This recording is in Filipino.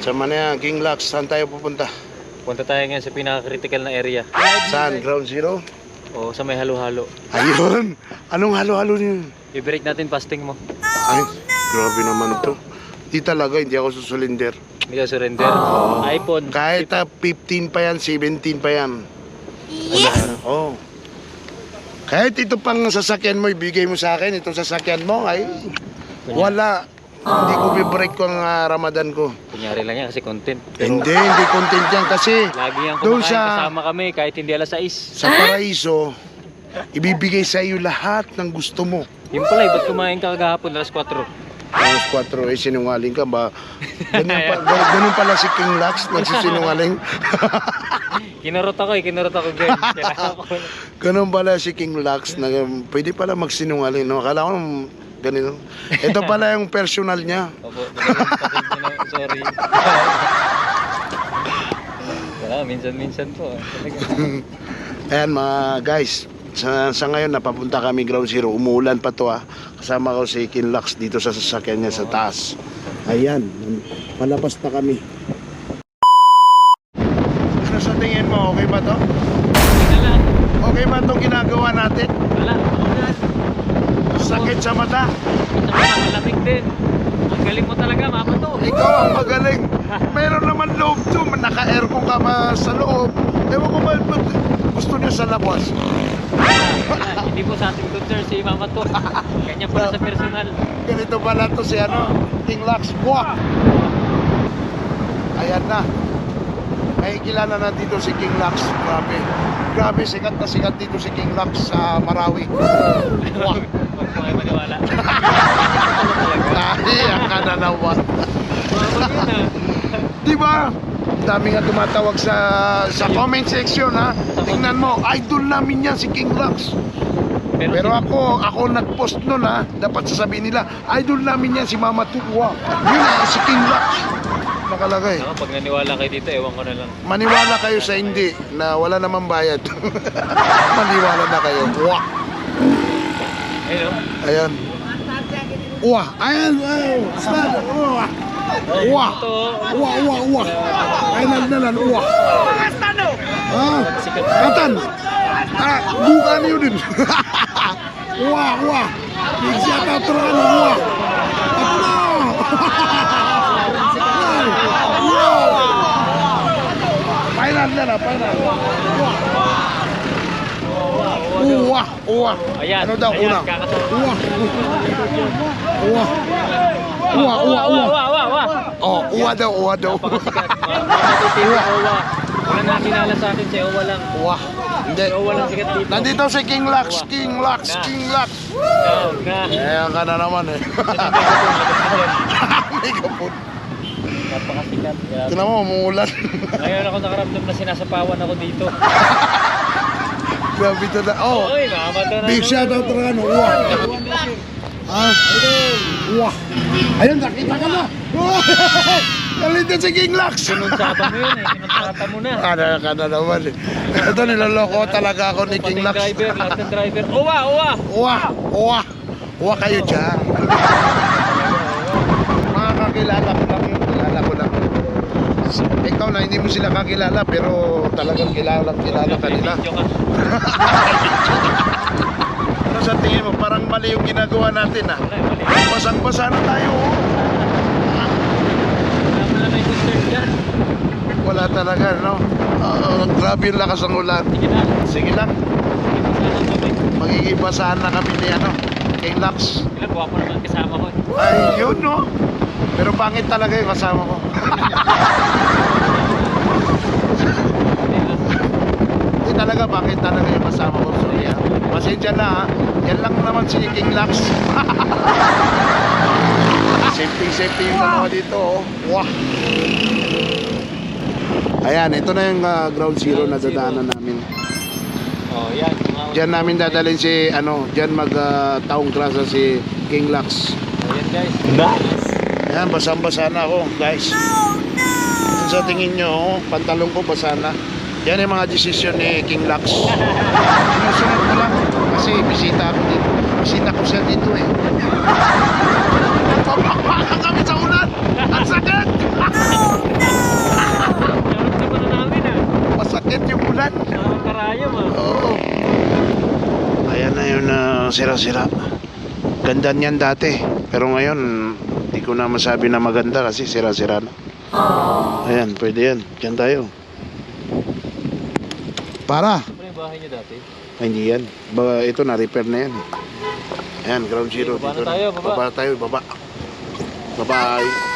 Sa Manaya, King Lux, saan tayo pupunta? Punta tayo ngayon sa pinaka-critical na area. Saan? Ground Zero? O sa may halo-halo. Ayun! Anong halo-halo niyo? I-break natin fasting mo. Ay, grabe naman to. Di talaga, hindi ako susulinder. Hindi ka surrender. iPhone. Kahit ah, 15 pa yan, 17 pa yan. Yes! Oo. Oh. Kahit ito pang sasakyan mo, ibigay mo sa akin, itong sasakyan mo, ay wala. Hindi ko bibreak ko ang ah, Ramadan ko. Kunyari lang yan kasi content. Hindi, hindi content yan kasi Lagi yan Doon kumakain sa- kasama kami kahit hindi alas 6. sa paraiso, ibibigay sa iyo lahat ng gusto mo. Yung pala, eh, ba't kumain ka kagahapon alas 4? Alas 4, eh, sinungaling ka ba? Ganyan, pa, gan- ganun pala si King Lux, nagsisinungaling. Kinurot ako eh, kinurot ako girl. Kailangan ko. ganun pala si King Lux, na um, pwede pala magsinungaling. No? Akala ko um, ganito. Ito pala yung personal niya. Opo, pasensya na, sorry. Wala, minsan-minsan po. ah. Talaga. Ayan mga guys, sa, sa ngayon napapunta kami ground zero. Umuulan pa to ah. Kasama ko si King Lux dito sa sasakyan niya sa taas. Ayan, palapas na kami. Ano sa tingin mo? Okay ba to? Okay ba itong ginagawa natin? wala. Wala. Sakit sa mata? Malamig din. Ang galing mo talaga, mama to. Ikaw ang magaling. Meron naman loob to. Naka-aircon ka ba sa loob? Ewan ko ba ba't gusto niya sa labas? Hindi po sa ating sir, si mama to. Kanya pala sa personal. Ganito pala to si ano, King Lux. Buwak! Ayan na. May kilala na dito si King Lux. Grabe. Grabe, sikat na sikat dito si King Lux sa Marawi. Buwak! Huwag kayo maniwala. Nahiya ka na naman. Mama yun ah. Di ba? Ang Dami nga tumatawag sa sa comment section ha. Tingnan mo, idol namin yan si King Lux. Pero, Pero ako, ako nag-post nun ha. Dapat sasabihin nila, idol namin yan si Mama Tukwa. Yun na, si King Lux. Nakalagay. Ako, pag naniwala kayo dito, ewan ko na lang. Maniwala kayo sa hindi na wala namang bayad. Maniwala na kayo. Wah! Ayun oh. Ayan. Wah! Ayan! Ayan! Wah! Wah! Wah! Wah! Wah! Ayan na lang! Wah! Ah! Katan! Ah! Bukan yun din! Wah! Wah! Bigyan ka turuan! Wah! Ako na! Na na! Final! Uwah! Uwah! Ayan, Ano daw? ayan, Una? kakasama. Uwah! Uwah! Uwah! Uwah! Wa, Uwah! wa, wa, wa. Oh, uwa daw, uwa daw. Owa. Wala nakilala sa akin si Owa lang. Uwa. Hindi. Si Owa lang sikat dito. Nandito si King Lux, King Lux, Na. King Lux. Ayan ka na naman eh. Megapon. Napakasikat. Grabe. Ito naman, umuulan. Ngayon ako nakaramdam na sinasapawan ako dito. Grabe ito na. Oh, Oy, mama to na. big shout out talaga no. Uwa. Ah, uwa. Ayun, nakita ka na. Kalita si King Lux. Sinunsaba mo yun eh. Sinuntsata mo na. Ano ka na naman eh. Ito, niloloko talaga ako ni Pati King Lux. driver, lahat ng driver. Uwa, uwa. Uwa kayo dyan. Mga kakilala ko lang yun. Kilala ko lang. Ikaw na, hindi mo sila kakilala pero talagang kilala, kilala ka nila. Ano sa tingin mo? Parang mali yung ginagawa natin ah. Basang-basa na tayo. oh. Wala talaga, no? Ah, grabe yung lakas ng ulan. Sige lang, Ito sana kami. magiging basahan na kami ni ano, King Lux. Ilan, buwa ko naman kasama ko. Ay, yun, no? Pero pangit talaga yung kasama ko. Hindi talaga, bakit talaga yung kasama ko. So, yeah. Pasensya na, ha? Yan lang naman si King Lux. Safety-safety yung dalawa dito, oh. Wah! Ayan, ito na yung ah, ground zero na dadaanan namin. Oh, yan. Diyan namin dadalhin si, ano, diyan mag ah, taong grasa si King Lux. Oh, yan guys. Nice. Ayan, basang-basa na ako, guys. Ano sa tingin nyo, oh, pantalong ko basa na. Yan yung mga desisyon ni King Lux. Sinusunod ko lang kasi bisita ako dito. Bisita ko siya dito eh. Papakpakan kami sa ulan. Namin ah. Masakit yung ulan. Karayom ah. Oo. Ayan na yun na sira-sira. Ganda niyan dati. Pero ngayon, hindi ko na masabi na maganda kasi sira-sira na. Ayan, pwede yan. Diyan tayo. Para. Ano yung bahay niyo dati? Ay, hindi yan. Ba, ito na, repair na yan. Ayan, ground zero. Baba na tayo, baba. Baba tayo, baba. Bye-bye.